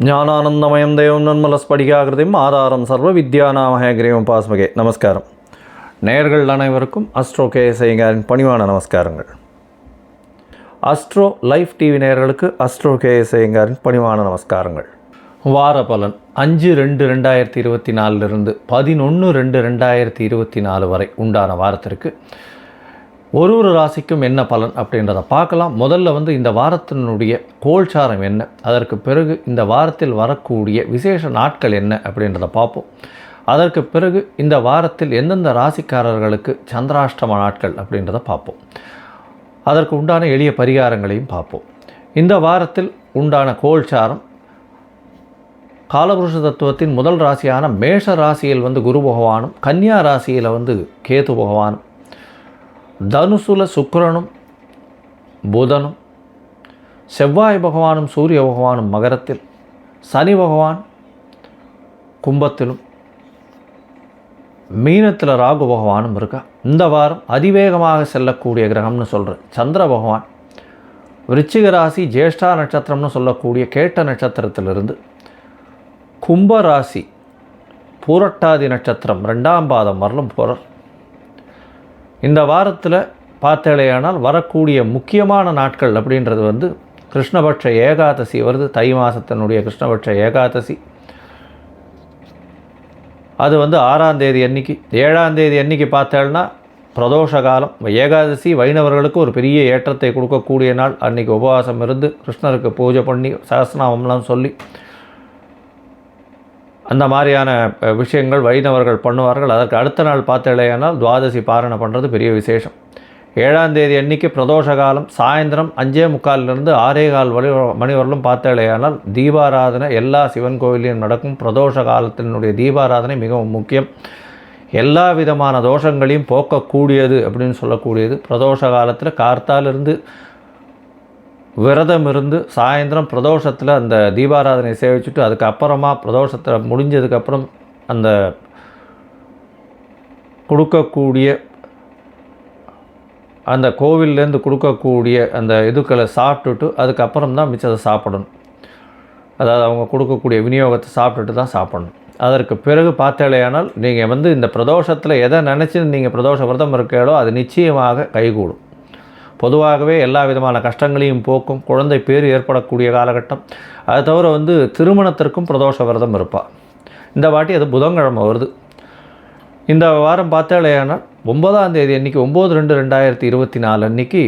ஞானானந்தமயம் தேவம் நன்மலஸ்படிகாகிருதியும் ஆதாரம் சர்வ வித்யாநாமகேகிரியம் பாஸ்மகே. நமஸ்காரம். நேர்கள் அனைவருக்கும் அஸ்ட்ரோ கேஎஸ்ஐங்காரின் பணிவான நமஸ்காரங்கள். அஸ்ட்ரோ லைஃப் டிவி நேர்களுக்கு அஸ்ட்ரோ கேஎஸ்ஐங்காரின் பணிவான நமஸ்காரங்கள். வார பலன் அஞ்சு ரெண்டு ரெண்டாயிரத்தி இருபத்தி நாலுலேருந்து பதினொன்று ரெண்டு ரெண்டாயிரத்தி இருபத்தி நாலு வரை உண்டான வாரத்திற்கு ஒரு ஒரு ராசிக்கும் என்ன பலன் அப்படின்றத பார்க்கலாம். முதல்ல வந்து இந்த வாரத்தினுடைய கோல்சாரம் என்ன? அதற்கு பிறகு இந்த வாரத்தில் வரக்கூடிய விசேஷ நாட்கள் என்ன அப்படின்றத பார்ப்போம். அதற்கு பிறகு இந்த வாரத்தில் எந்தெந்த ராசிக்காரர்களுக்கு சந்திராஷ்டம நாட்கள் அப்படின்றத பார்ப்போம். அதற்கு உண்டான எளிய பரிகாரங்களையும் பார்ப்போம். இந்த வாரத்தில் உண்டான கோல்சாரம் காலபுருஷ தத்துவத்தின் முதல் ராசியான மேஷ ராசியில் வந்து குரு பகவானும் கன்னியா ராசியில் வந்து கேது பகவானும் தனுசுல சுக்கரனும் புதனும் செவ்வாய் பகவானும் சூரிய பகவானும் மகரத்தில் சனி பகவான் கும்பத்திலும் மீனத்தில் ராகு பகவானும் இருக்கா? இந்த வாரம் அதிவேகமாக செல்லக்கூடிய கிரகம்னு சொல்கிறேன் சந்திர பகவான் விருச்சிக ராசி ஜேஷ்டா நட்சத்திரம்னு சொல்லக்கூடிய கேட்ட நட்சத்திரத்திலிருந்து கும்ப ராசி பூரட்டாதி நட்சத்திரம் ரெண்டாம் பாதம் வரலும் போகிறார் இந்த வாரத்தில் பார்த்தேலையானால் வரக்கூடிய முக்கியமான நாட்கள் அப்படின்றது வந்து கிருஷ்ணபட்ச ஏகாதசி வருது. தை மாதத்தினுடைய கிருஷ்ணபட்ச ஏகாதசி. அது வந்து ஆறாம் தேதி அன்னைக்கு. ஏழாம் தேதி அன்னைக்கு பார்த்தேன்னா பிரதோஷ காலம். ஏகாதசி வைணவர்களுக்கு ஒரு பெரிய ஏற்றத்தை கொடுக்கக்கூடிய நாள். அன்றைக்கி உபவாசம் இருந்து கிருஷ்ணருக்கு பூஜை பண்ணி சகஸ்நாமம்லாம் சொல்லி அந்த மாதிரியான விஷயங்கள் வைணவர்கள் பண்ணுவார்கள். அதற்கு அடுத்த நாள் பார்த்தேலையானால் துவாதசி பாரணை பண்ணுறது பெரிய விசேஷம். ஏழாம் தேதி அன்னைக்கு பிரதோஷ காலம் சாயந்தரம் அஞ்சே முக்காலிலிருந்து ஆறே கால் வழி மணி வரலும் பார்த்தேலையானால் தீபாராதனை எல்லா சிவன் கோவிலையும் நடக்கும். பிரதோஷ காலத்தினுடைய தீபாராதனை மிகவும் முக்கியம். எல்லா விதமான தோஷங்களையும் போக்கக்கூடியது அப்படின்னு சொல்லக்கூடியது. பிரதோஷ காலத்தில் கார்த்தாலிருந்து விரதம் இருந்து சாயந்தரம் பிரதோஷத்தில் அந்த தீபாராதனை சேவிச்சுட்டு அதுக்கப்புறமா பிரதோஷத்தில் முடிஞ்சதுக்கப்புறம் அந்த கொடுக்கக்கூடிய அந்த கோவில்லேருந்து கொடுக்கக்கூடிய அந்த இதுக்களை சாப்பிட்டுட்டு அதுக்கப்புறம் தான் மிச்சத்தை சாப்பிடணும். அதாவது அவங்க கொடுக்கக்கூடிய விநியோகத்தை சாப்பிட்டுட்டு தான் சாப்பிடணும். அதற்கு பிறகு பார்த்தாலேயானால் நீங்கள் வந்து இந்த பிரதோஷத்தில் எதை நினச்சி நீங்கள் பிரதோஷ விரதம் இருக்கீங்களோ அது நிச்சயமாக கைகூடும். பொதுவாகவே எல்லா விதமான கஷ்டங்களையும் போக்கும் குழந்தை பேர் ஏற்படக்கூடிய காலகட்டம். அது தவிர வந்து திருமணத்திற்கும் பிரதோஷ விரதம் இருப்பாள் இந்த வாட்டி அது புதன்கிழமை வருது. இந்த வாரம் பார்த்தாலேயானால் ஒன்பதாம் தேதி அன்றைக்கி ஒம்பது ரெண்டு ரெண்டாயிரத்தி இருபத்தி நாலு அன்றைக்கி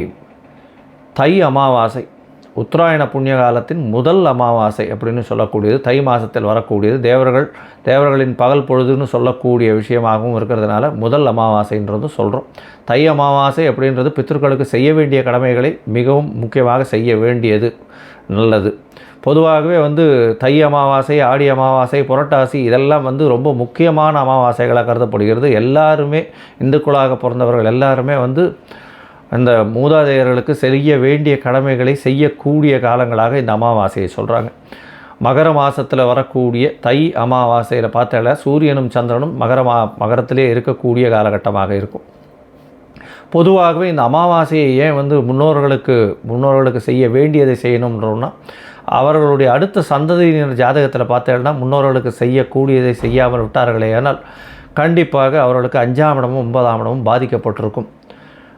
தை அமாவாசை. உத்தராயண புண்ணிய காலத்தின் முதல் அமாவாசை அப்படின்னு சொல்லக்கூடியது. தை மாதத்தில் வரக்கூடியது. தேவர்கள் தேவர்களின் பகல் பொழுதுன்னு சொல்லக்கூடிய விஷயமாகவும் இருக்கிறதுனால முதல் அமாவாசைன்றதும் சொல்கிறோம் தை அமாவாசை அப்படின்றது பித்தர்களுக்கு செய்ய வேண்டிய கடமைகளை மிகவும் முக்கியமாக செய்ய வேண்டியது நல்லது. பொதுவாகவே வந்து தை அமாவாசை ஆடி அமாவாசை புரட்டாசி இதெல்லாம் வந்து ரொம்ப முக்கியமான அமாவாசைகளாக கருதப்படுகிறது. எல்லாருமே இந்துக்களாக பிறந்தவர்கள் எல்லாருமே வந்து அந்த மூதாதையர்களுக்கு செய்ய வேண்டிய கடமைகளை செய்யக்கூடிய காலங்களாக இந்த அமாவாசையை சொல்கிறாங்க மகர மாதத்தில் வரக்கூடிய தை அமாவாசையில் பார்த்தால சூரியனும் சந்திரனும் மகர மா மகரத்திலே இருக்கக்கூடிய காலகட்டமாக இருக்கும். பொதுவாகவே இந்த அமாவாசையை ஏன் வந்து முன்னோர்களுக்கு முன்னோர்களுக்கு செய்ய வேண்டியதை செய்யணும்ன்றோம்னா அவர்களுடைய அடுத்த சந்ததியினர் ஜாதகத்தில் பார்த்தேன்னா முன்னோர்களுக்கு செய்யக்கூடியதை செய்யாமல் விட்டார்களே ஆனால் கண்டிப்பாக அவர்களுக்கு அஞ்சாம் இடமும் ஒன்பதாம் இடமும் பாதிக்கப்பட்டிருக்கும்.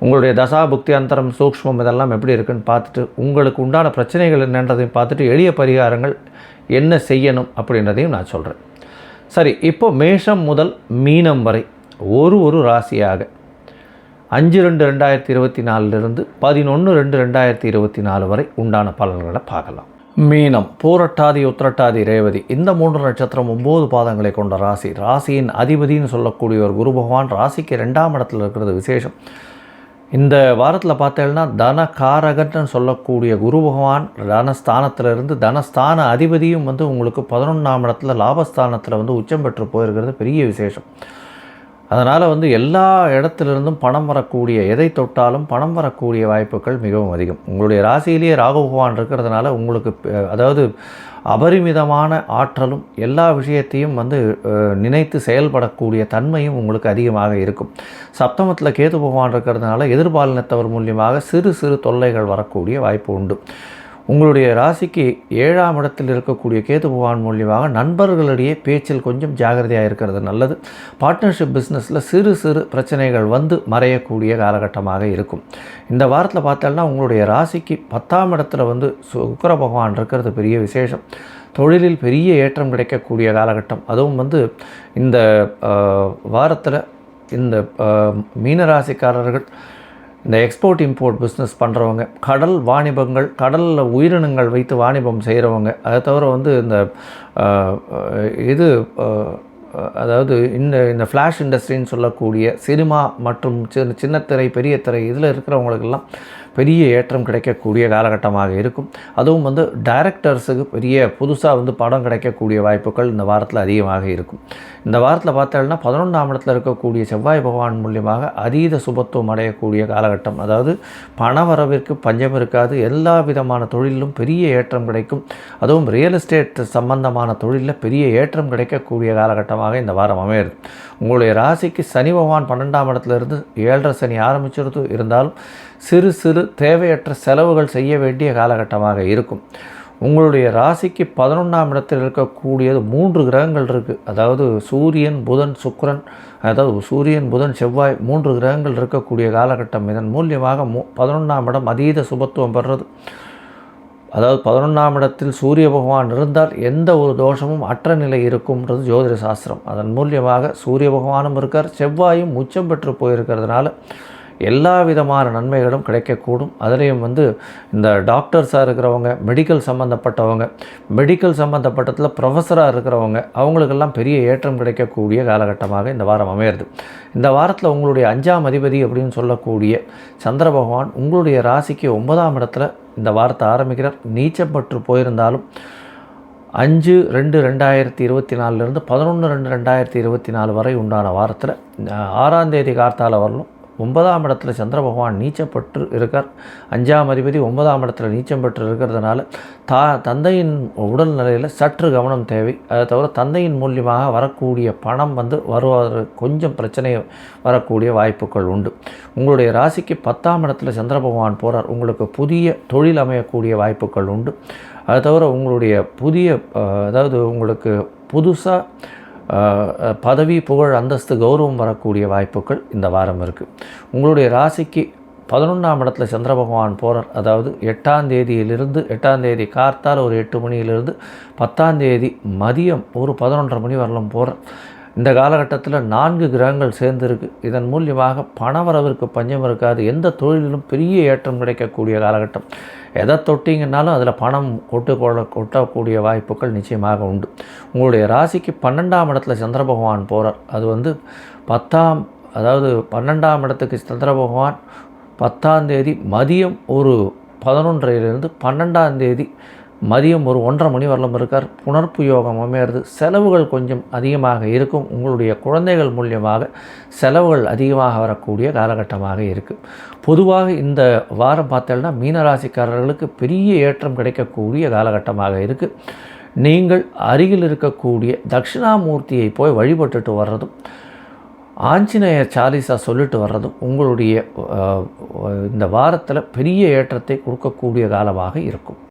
உங்களுடைய தசா புக்தி அந்தரம் சூக்ஷ்மம் இதெல்லாம் எப்படி இருக்குன்னு பார்த்துட்டு உங்களுக்கு உண்டான பிரச்சனைகள் என்னன்றதையும் பார்த்துட்டு எளிய பரிகாரங்கள் என்ன செய்யணும் அப்படின்றதையும் நான் சொல்கிறேன் சரி இப்போ மேஷம் முதல் மீனம் வரை ஒரு ஒரு ராசியாக அஞ்சு ரெண்டு ரெண்டாயிரத்தி இருபத்தி நாலுலேருந்து பதினொன்று ரெண்டு ரெண்டாயிரத்தி இருபத்தி நாலு வரை உண்டான பலன்களை பார்க்கலாம். மீனம் பூரட்டாதி உத்திரட்டாதி ரேவதி இந்த மூன்று நட்சத்திரம் ஒம்பது பாதங்களை கொண்ட ராசி. ராசியின் அதிபதின்னு சொல்லக்கூடிய ஒரு குரு பகவான் ராசிக்கு ரெண்டாம் இடத்துல இருக்கிறது விசேஷம். இந்த வாரத்தில் பார்த்தேன்னா தன காரகன்னு சொல்லக்கூடிய குரு பகவான் தனஸ்தானத்திலிருந்து தனஸ்தான அதிபதியும் வந்து உங்களுக்கு பதினொன்றாம் இடத்துல லாபஸ்தானத்தில் வந்து உச்சம் பெற்று போயிருக்கிறது பெரிய விசேஷம். அதனால் வந்து எல்லா இடத்துலேருந்தும் பணம் வரக்கூடிய எதை தொட்டாலும் பணம் வரக்கூடிய வாய்ப்புகள் மிகவும் அதிகம். உங்களுடைய ராசியிலேயே ராகு பகவான் இருக்கிறதுனால உங்களுக்கு அதாவது அபரிமிதமான ஆற்றலும் எல்லா விஷயத்தையும் வந்து நினைத்து செயல்படக்கூடிய தன்மையும் உங்களுக்கு அதிகமாக இருக்கும். சப்தமத்தில் கேது பகவான் இருக்கிறதுனால எதிர்பாலினத்தவர் மூலியமாக சிறு சிறு தொல்லைகள் வரக்கூடிய வாய்ப்பு உண்டு. உங்களுடைய ராசிக்கு ஏழாம் இடத்தில் இருக்கக்கூடிய கேது பகவான் மூலியமாக நண்பர்களிடையே பேச்சில் கொஞ்சம் ஜாகிரதையாக இருக்கிறது நல்லது. பார்ட்னர்ஷிப் பிஸ்னஸில் சிறு சிறு பிரச்சனைகள் வந்து மறையக்கூடிய காலகட்டமாக இருக்கும். இந்த வாரத்தில் பார்த்தோம்னா உங்களுடைய ராசிக்கு பத்தாம் இடத்துல வந்து சுக்கர பகவான் இருக்கிறது பெரிய விசேஷம். தொழிலில் பெரிய ஏற்றம் கிடைக்கக்கூடிய காலகட்டம். அதுவும் வந்து இந்த வாரத்தில் இந்த மீனராசிக்காரர்கள் இந்த எக்ஸ்போர்ட் இம்போர்ட் பிஸ்னஸ் பண்ணுறவங்க கடல் வாணிபங்கள் கடலில் உயிரினங்கள் வைத்து வாணிபம் செய்கிறவங்க அதை தவிர வந்து இந்த இது அதாவது இந்த இந்த ஃப்ளாஷ் இண்டஸ்ட்ரின்னு சொல்லக்கூடிய சினிமா மற்றும் சின்ன சின்னத்திரை பெரிய திரை இதில் இருக்கிறவங்களுக்கெல்லாம் பெரிய ஏற்றம் கிடைக்கக்கூடிய காலகட்டமாக இருக்கும். அதுவும் வந்து டைரக்டர்ஸுக்கு பெரிய புதுசாக வந்து படம் கிடைக்கக்கூடிய வாய்ப்புகள் இந்த வாரத்தில் அதிகமாக இருக்கும். இந்த வாரத்தில் பார்த்தோம்னா பதினொன்றாம் இடத்துல இருக்கக்கூடிய செவ்வாய் பகவான் மூலியமாக அதீத சுபத்துவம் அடையக்கூடிய காலகட்டம். அதாவது பண வரவிற்கு பஞ்சம் இருக்காது. எல்லா விதமான தொழிலும் பெரிய ஏற்றம் கிடைக்கும். அதுவும் ரியல் எஸ்டேட் சம்பந்தமான தொழிலில் பெரிய ஏற்றம் கிடைக்கக்கூடிய காலகட்டமாக இந்த வாரம் அமையிறது உங்களுடைய ராசிக்கு சனி பகவான் பன்னெண்டாம் இடத்துலேருந்து ஏழரை சனி ஆரம்பிச்சிருது. இருந்தாலும் சிறு சிறு தேவையற்ற செலவுகள் செய்ய வேண்டிய காலகட்டமாக இருக்கும். உங்களுடைய ராசிக்கு பதினொன்றாம் இடத்தில் இருக்கக்கூடியது மூன்று கிரகங்கள் இருக்குது அதாவது சூரியன் புதன் சுக்கரன் அதாவது சூரியன் புதன் செவ்வாய் மூன்று கிரகங்கள் இருக்கக்கூடிய காலகட்டம். இதன் மூலியமாக மூ பதினொன்றாம் இடம் அதீத சுபத்துவம் பெறுறது. அதாவது பதினொன்றாம் இடத்தில் சூரிய பகவான் இருந்தால் எந்த ஒரு தோஷமும் அற்ற நிலை இருக்கும்ன்றது ஜோதிட சாஸ்திரம். அதன் மூலியமாக சூரிய பகவானும் இருக்கார். செவ்வாயும் உச்சம் பெற்று போயிருக்கிறதுனால எல்லா விதமான நன்மைகளும் கிடைக்கக்கூடும். அதுலேயும் வந்து இந்த டாக்டர்ஸாக இருக்கிறவங்க மெடிக்கல் சம்மந்தப்பட்டவங்க மெடிக்கல் சம்மந்தப்பட்டத்தில் ப்ரொஃபஸராக இருக்கிறவங்க அவங்களுக்கெல்லாம் பெரிய ஏற்றம் கிடைக்கக்கூடிய காலகட்டமாக இந்த வாரம் அமையிறது. இந்த வாரத்தில் உங்களுடைய அஞ்சாம் அதிபதி அப்படின்னு சொல்லக்கூடிய சந்திர பகவான் உங்களுடைய ராசிக்கு ஒன்பதாம் இடத்துல இந்த வாரத்தை ஆரம்பிக்கிறார். நீச்சம் பற்று போயிருந்தாலும் அஞ்சு ரெண்டு ரெண்டாயிரத்தி இருபத்தி நாலுலேருந்து பதினொன்று ரெண்டு ரெண்டாயிரத்தி இருபத்தி நாலு வரை உண்டான வாரத்தில் ஆறாம் தேதி கார்த்தால வரலும் ஒன்பதாம் இடத்துல சந்திர பகவான் நீச்சப்பட்டு இருக்கார். அஞ்சாம் அதிபதி ஒன்பதாம் இடத்துல நீச்சம் பெற்று இருக்கிறதுனால தா தந்தையின் உடல்நிலையில் சற்று கவனம் தேவை. அதை தவிர தந்தையின் மூலியமாக வரக்கூடிய பணம் வந்து வருவது கொஞ்சம் பிரச்சனை வரக்கூடிய வாய்ப்புகள் உண்டு. உங்களுடைய ராசிக்கு பத்தாம் இடத்துல சந்திர பகவான் போகிறார் உங்களுக்கு புதிய தொழில் அமையக்கூடிய வாய்ப்புகள் உண்டு. அதை தவிர உங்களுடைய புதிய அதாவது உங்களுக்கு புதுசாக பதவி புகழ் அந்தஸ்து கௌரவம் வரக்கூடிய வாய்ப்புகள் இந்த வாரம் இருக்குது உங்களுடைய ராசிக்கு பதினொன்றாம் இடத்துல சந்திர பகவான் போகிறார் அதாவது எட்டாம் தேதியிலிருந்து எட்டாம் தேதி கார்த்தால் ஒரு எட்டு மணியிலிருந்து பத்தாம் தேதி மதியம் ஒரு பதினொன்றரை மணி வரலும் போகிறார் இந்த காலகட்டத்தில் நான்கு கிரகங்கள் சேர்ந்திருக்கு இதன் மூலியமாக பணவரவிற்கு பஞ்சம் இருக்காது. எந்த தொழிலிலும் பெரிய ஏற்றம் கிடைக்கக்கூடிய காலகட்டம். எதை தொட்டிங்கன்னாலும் அதில் பணம் கொட்டு கொள்ள கொட்டக்கூடிய வாய்ப்புகள் நிச்சயமாக உண்டு. உங்களுடைய ராசிக்கு பன்னெண்டாம் இடத்துல சந்திர பகவான் போகிறார் அது வந்து பத்தாம் அதாவது பன்னெண்டாம் இடத்துக்கு சந்திர பகவான் பத்தாம் தேதி மதியம் ஒரு பதினொன்றையிலிருந்து பன்னெண்டாம் தேதி மதியம் ஒரு ஒன்றரை மணி வரலும் இருக்கார். புணர்ப்பு யோகம் அமையிறது. செலவுகள் கொஞ்சம் அதிகமாக இருக்கும். உங்களுடைய குழந்தைகள் மூலியமாக செலவுகள் அதிகமாக வரக்கூடிய காலகட்டமாக இருக்குது பொதுவாக இந்த வாரம் பார்த்தோம்னா மீனராசிக்காரர்களுக்கு பெரிய ஏற்றம் கிடைக்கக்கூடிய காலகட்டமாக இருக்குது நீங்கள் அருகில் இருக்கக்கூடிய தட்சிணாமூர்த்தியை போய் வழிபட்டுட்டு வர்றதும் ஆஞ்சநேயர் சாலிசா சொல்லிட்டு வர்றதும் உங்களுடைய இந்த வாரத்தில் பெரிய ஏற்றத்தை கொடுக்கக்கூடிய காலமாக இருக்கும்.